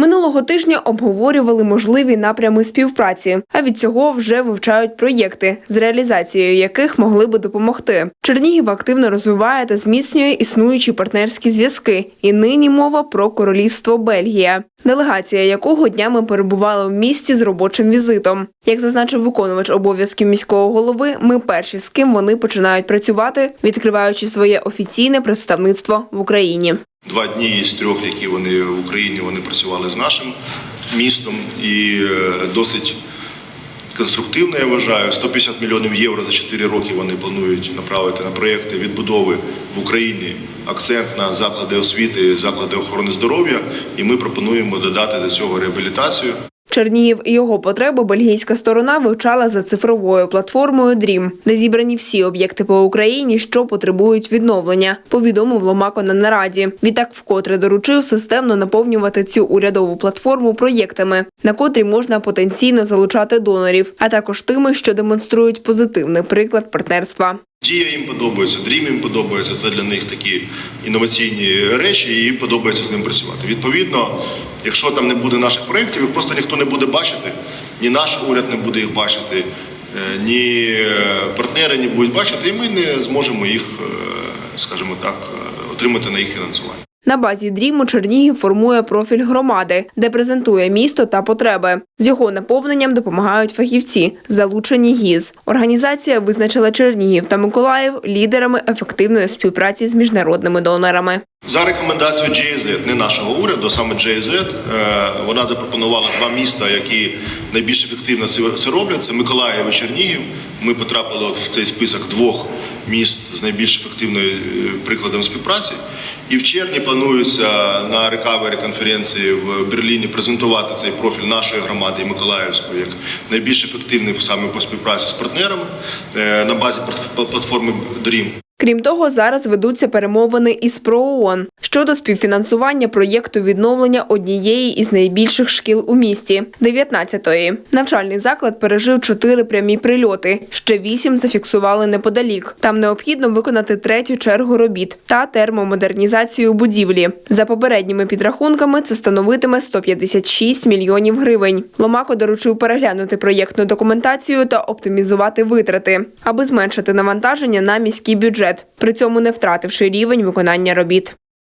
Минулого тижня обговорювали можливі напрями співпраці, а від цього вже вивчають проєкти, з реалізацією яких могли би допомогти. Чернігів активно розвиває та зміцнює існуючі партнерські зв'язки. І нині мова про королівство Бельгія, делегація якого днями перебувала в місті з робочим візитом. Як зазначив виконувач обов'язків міського голови, ми перші з ким вони починають працювати, відкриваючи своє офіційне представництво в Україні. Два дні із трьох, які вони в Україні, вони працювали з нашим містом і е, досить конструктивно, я вважаю. 150 мільйонів євро за 4 роки вони планують направити на проєкти відбудови в Україні. Акцент на заклади освіти, заклади охорони здоров'я, і ми пропонуємо додати до цього реабілітацію. Чернігів і його потреби бельгійська сторона вивчала за цифровою платформою DREAM, де зібрані всі об'єкти по Україні, що потребують відновлення. Повідомив Ломако на нараді. Відтак вкотре доручив системно наповнювати цю урядову платформу проєктами, на котрі можна потенційно залучати донорів, а також тими, що демонструють позитивний приклад партнерства. Дія їм подобається, Дрім їм подобається. Це для них такі інноваційні речі, і їм подобається з ним працювати. Відповідно, якщо там не буде наших проєктів, їх просто ніхто не буде бачити, ні наш уряд не буде їх бачити, е, ні е, партнери не будуть бачити, і ми не зможемо їх, е, скажімо так, отримати на їх фінансування. На базі дріму Чернігів формує профіль громади, де презентує місто та потреби. З його наповненням допомагають фахівці, залучені ГІЗ. Організація визначила Чернігів та Миколаїв лідерами ефективної співпраці з міжнародними донорами. За рекомендацією GIZ, не нашого уряду, а саме GIZ, е, вона запропонувала два міста, які найбільш ефективно це роблять. Це Миколаїв і Чернігів. Ми потрапили в цей список двох міст з найбільш ефективною е, прикладом співпраці. І в червні планується на рекавері конференції в Берліні презентувати цей профіль нашої громади Миколаївської як найбільш ефективний саме по співпраці з партнерами е, на базі платформи DREAM. Крім того, зараз ведуться перемовини із ПРООН щодо співфінансування проєкту відновлення однієї із найбільших шкіл у місті 19-ї. Навчальний заклад пережив чотири прямі прильоти. Ще вісім зафіксували неподалік. Там необхідно виконати третю чергу робіт та термомодернізацію будівлі. За попередніми підрахунками це становитиме 156 мільйонів гривень. Ломако доручив переглянути проєктну документацію та оптимізувати витрати, аби зменшити навантаження на міський бюджет, при цьому не втративши рівень виконання робіт.